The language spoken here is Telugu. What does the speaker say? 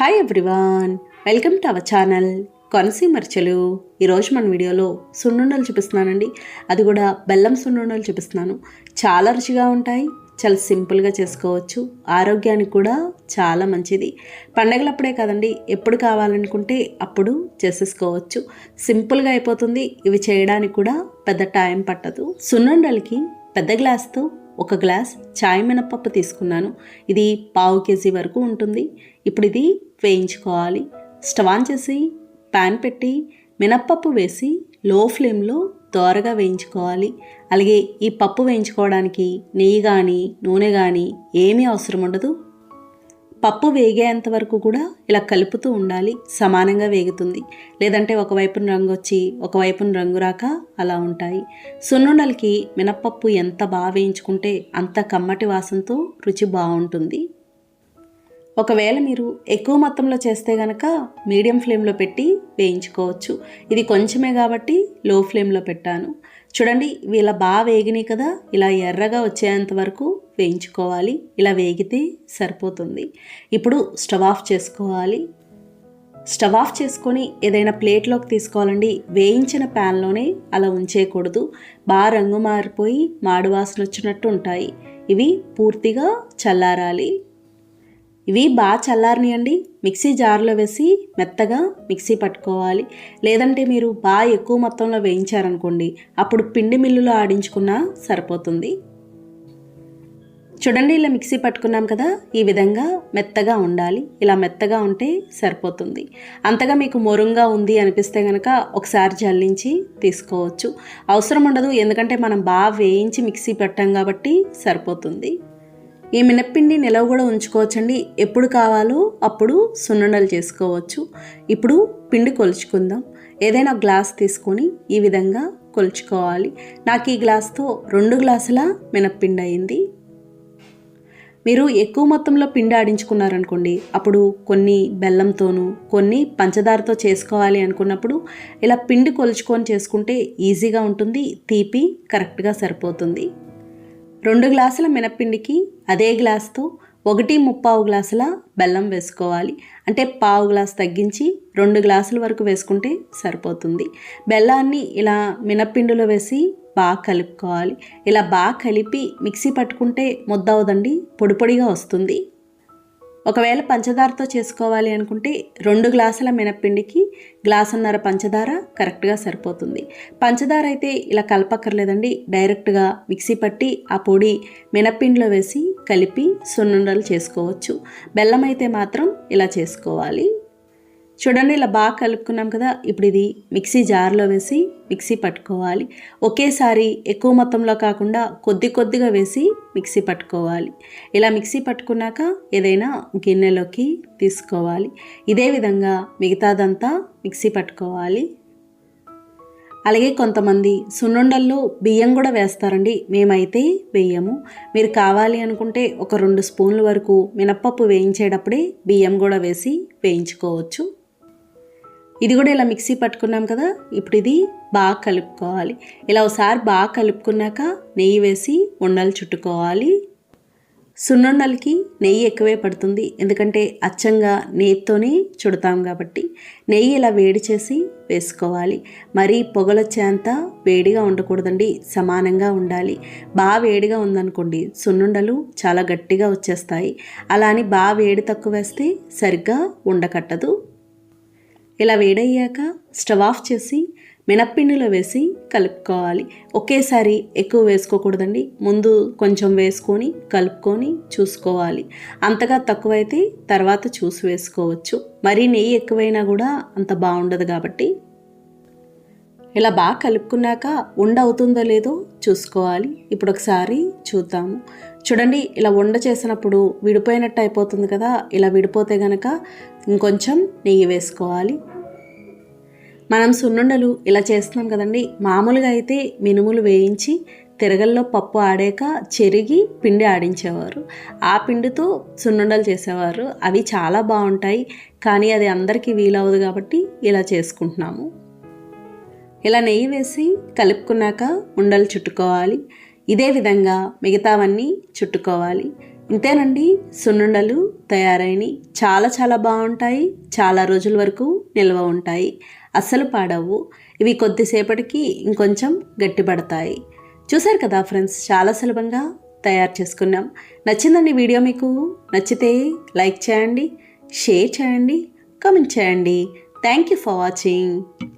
Hi everyone welcome to our channel కొనసీమర్చలు ఈరోజు మన వీడియోలో సున్నుండలు చూపిస్తున్నానండి. అది కూడా బెల్లం సున్నుండలు చూపిస్తున్నాను. చాలా రుచిగా ఉంటాయి. చాలా సింపుల్గా చేసుకోవచ్చు. ఆరోగ్యానికి కూడా చాలా మంచిది. పండగలప్పుడే కదండి ఎప్పుడు కావాలనుకుంటే అప్పుడు చేసేసుకోవచ్చు. సింపుల్గా అయిపోతుంది. ఇవి చేయడానికి కూడా పెద్ద టైం పట్టదు. సున్నుండలకి పెద్ద గ్లాస్తో ఒక గ్లాస్ చాయ్ మినపప్పు తీసుకున్నాను. ఇది పావు కేజీ వరకు ఉంటుంది. ఇప్పుడు ఇది వేయించుకోవాలి. స్టవ్ ఆన్ చేసి ప్యాన్ పెట్టి మినప్పప్పు వేసి లో ఫ్లేమ్లో దోరగా వేయించుకోవాలి. అలాగే ఈ పప్పు వేయించుకోవడానికి నెయ్యి కానీ నూనె కానీ ఏమీ అవసరం ఉండదు. పప్పు వేగేంత వరకు కూడా ఇలా కలుపుతూ ఉండాలి సమానంగా వేగుతుంది. లేదంటే ఒకవైపున రంగు వచ్చి ఒకవైపున రంగు రాక అలా ఉంటాయి. సున్నుండలకి మినప్పప్పు ఎంత బాగా వేయించుకుంటే అంత కమ్మటి వాసనతో రుచి బాగుంటుంది. ఒకవేళ మీరు ఎక్కువ మొత్తంలో చేస్తే గనక మీడియం ఫ్లేమ్లో పెట్టి వేయించుకోవచ్చు. ఇది కొంచెమే కాబట్టి లో ఫ్లేమ్లో పెట్టాను. చూడండి ఇవి ఇలా బాగా వేగినాయి కదా ఇలా ఎర్రగా వచ్చేంత వరకు వేయించుకోవాలి. ఇలా వేగితే సరిపోతుంది. ఇప్పుడు స్టవ్ ఆఫ్ చేసుకోవాలి. స్టవ్ ఆఫ్ చేసుకొని ఏదైనా ప్లేట్లోకి తీసుకోవాలండి. వేయించిన ప్యాన్లోనే అలా ఉంచేయకూడదు. బాగా రంగు మారిపోయి మాడు వాసన వచ్చినట్టు ఉంటాయి. ఇవి పూర్తిగా చల్లారాలి. ఇవి బాగా చల్లారనియండి. మిక్సీ జార్లో వేసి మెత్తగా మిక్సీ పట్టుకోవాలి. లేదంటే మీరు బాగా ఎక్కువ మొత్తంలో వేయించారనుకోండి అప్పుడు పిండి మిల్లులో ఆడించుకున్నా సరిపోతుంది. చూడండి ఇలా మిక్సీ పట్టుకున్నాం కదా ఈ విధంగా మెత్తగా ఉండాలి. ఇలా మెత్తగా ఉంటే సరిపోతుంది. అంతగా మీకు మొరుంగా ఉంది అనిపిస్తే కనుక ఒకసారి జల్లించి తీసుకోవచ్చు. అవసరం ఉండదు ఎందుకంటే మనం బాగా వేయించి మిక్సీ పెట్టాం కాబట్టి సరిపోతుంది. ఈ మినప్పిండి నిలవ కూడా ఉంచుకోవచ్చండి. ఎప్పుడు కావాలో అప్పుడు సున్నుండలు చేసుకోవచ్చు. ఇప్పుడు పిండి కొలుచుకుందాం. ఏదైనా గ్లాస్ తీసుకొని ఈ విధంగా కొలుచుకోవాలి. నాకు ఈ గ్లాస్తో రెండు గ్లాసుల మినప్పిండి అయింది. మీరు ఎక్కువ మొత్తంలో పిండి ఆడించుకున్నారనుకోండి అప్పుడు కొన్ని బెల్లంతోనూ కొన్ని పంచదారతో చేసుకోవాలి అనుకున్నప్పుడు ఇలా పిండి కొలుచుకొని చేసుకుంటే ఈజీగా ఉంటుంది తీపి కరెక్ట్గా సరిపోతుంది. రెండు గ్లాసుల మినప్పిండికి అదే గ్లాస్తో ఒకటి ముప్పావు గ్లాసుల బెల్లం వేసుకోవాలి. అంటే పావు గ్లాస్ తగ్గించి రెండు గ్లాసుల వరకు వేసుకుంటే సరిపోతుంది. బెల్లాన్ని ఇలా మినప్పిండిలో వేసి బాగా కలుపుకోవాలి. ఇలా బాగా కలిపి మిక్సీ పట్టుకుంటే ముద్ద అవదండి పొడి పొడిగా వస్తుంది. ఒకవేళ పంచదారతో చేసుకోవాలి అనుకుంటే రెండు గ్లాసుల మినప్పిండికి గ్లాసున్నర పంచదార కరెక్ట్గా సరిపోతుంది. పంచదార అయితే ఇలా కలపక్కర్లేదండి డైరెక్ట్గా మిక్సీ పట్టి ఆ పొడి మినప్పిండిలో వేసి కలిపి సున్నుండలు చేసుకోవచ్చు. బెల్లం అయితే మాత్రం ఇలా చేసుకోవాలి. చూడండి ఇలా బాగా కలుపుకున్నాం కదా. ఇప్పుడు ఇది మిక్సీ జార్లో వేసి మిక్సీ పట్టుకోవాలి. ఒకేసారి ఎక్కువ మొత్తంలో కాకుండా కొద్ది కొద్దిగా వేసి మిక్సీ పట్టుకోవాలి. ఇలా మిక్సీ పట్టుకున్నాక ఏదైనా గిన్నెలోకి తీసుకోవాలి. ఇదే విధంగా మిగతాదంతా మిక్సీ పట్టుకోవాలి. అలాగే కొంతమంది సున్నుండల్లో బియ్యం కూడా వేస్తారండి. మేమైతే వేయము. మీరు కావాలి అనుకుంటే ఒక రెండు స్పూన్ల వరకు మినప్పప్పు వేయించేటప్పుడే బియ్యం కూడా వేసి వేయించుకోవచ్చు. ఇది కూడా ఇలా మిక్సీ పట్టుకున్నాం కదా ఇప్పుడు ఇది బాగా కలుపుకోవాలి. ఇలా ఒకసారి బాగా కలుపుకున్నాక నెయ్యి వేసి ఉండలు చుట్టుకోవాలి. సున్నుండలకి నెయ్యి ఎక్కువే పడుతుంది ఎందుకంటే అచ్చంగా నెయ్యితోనే చుడతాం కాబట్టి. నెయ్యి ఇలా వేడి చేసి వేసుకోవాలి. మరీ పొగలొచ్చేంత వేడిగా ఉండకూడదండి సమానంగా ఉండాలి. బాగా వేడిగా ఉందనుకోండి సున్నుండలు చాలా గట్టిగా వచ్చేస్తాయి. అలా అని బాగా వేడి తక్కువ వేస్తే సరిగ్గా ఉండకట్టదు. ఇలా వేడయ్యాక స్టవ్ ఆఫ్ చేసి మినప్పిండిలో వేసి కలుపుకోవాలి. ఒకేసారి ఎక్కువ వేసుకోకూడదండి. ముందు కొంచెం వేసుకొని కలుపుకొని చూసుకోవాలి. అంతగా తక్కువైతే తర్వాత చూసి వేసుకోవచ్చు. మరీ నెయ్యి ఎక్కువైనా కూడా అంత బాగుండదు కాబట్టి. ఇలా బాగా కలుపుకున్నాక ఉండ అవుతుందో లేదో చూసుకోవాలి. ఇప్పుడు ఒకసారి చూద్దాము. చూడండి ఇలా వండ చేసినప్పుడు విడిపోయినట్టు అయిపోతుంది కదా ఇలా విడిపోతే గనక ఇంకొంచెం నెయ్యి వేసుకోవాలి. మనం సున్నుండలు ఇలా చేస్తున్నాం కదండి మామూలుగా అయితే మినుములు వేయించి తిరగల్లో పప్పు ఆడాక చెరిగి పిండి ఆడించేవారు. ఆ పిండితో సున్నుండలు చేసేవారు. అవి చాలా బాగుంటాయి కానీ అది అందరికీ వీలవదు కాబట్టి ఇలా చేసుకుంటున్నాము. ఇలా నెయ్యి వేసి కలుపుకున్నాక ఉండలు చుట్టుకోవాలి. ఇదే విధంగా మిగతావన్నీ చుట్టుకోవాలి. ఇంతేనండి సున్నుండలు తయారైనవి చాలా చాలా బాగుంటాయి చాలా రోజుల వరకు నిల్వ ఉంటాయి. అస్సలు పాడవు ఇవి కొద్దిసేపటికి ఇంకొంచెం గట్టిపడతాయి. చూసారు కదా ఫ్రెండ్స్ చాలా సులభంగా తయారు చేసుకున్నాం. నచ్చిందండి వీడియో మీకు? నచ్చితే లైక్ చేయండి షేర్ చేయండి కామెంట్ చేయండి. Thank you for watching.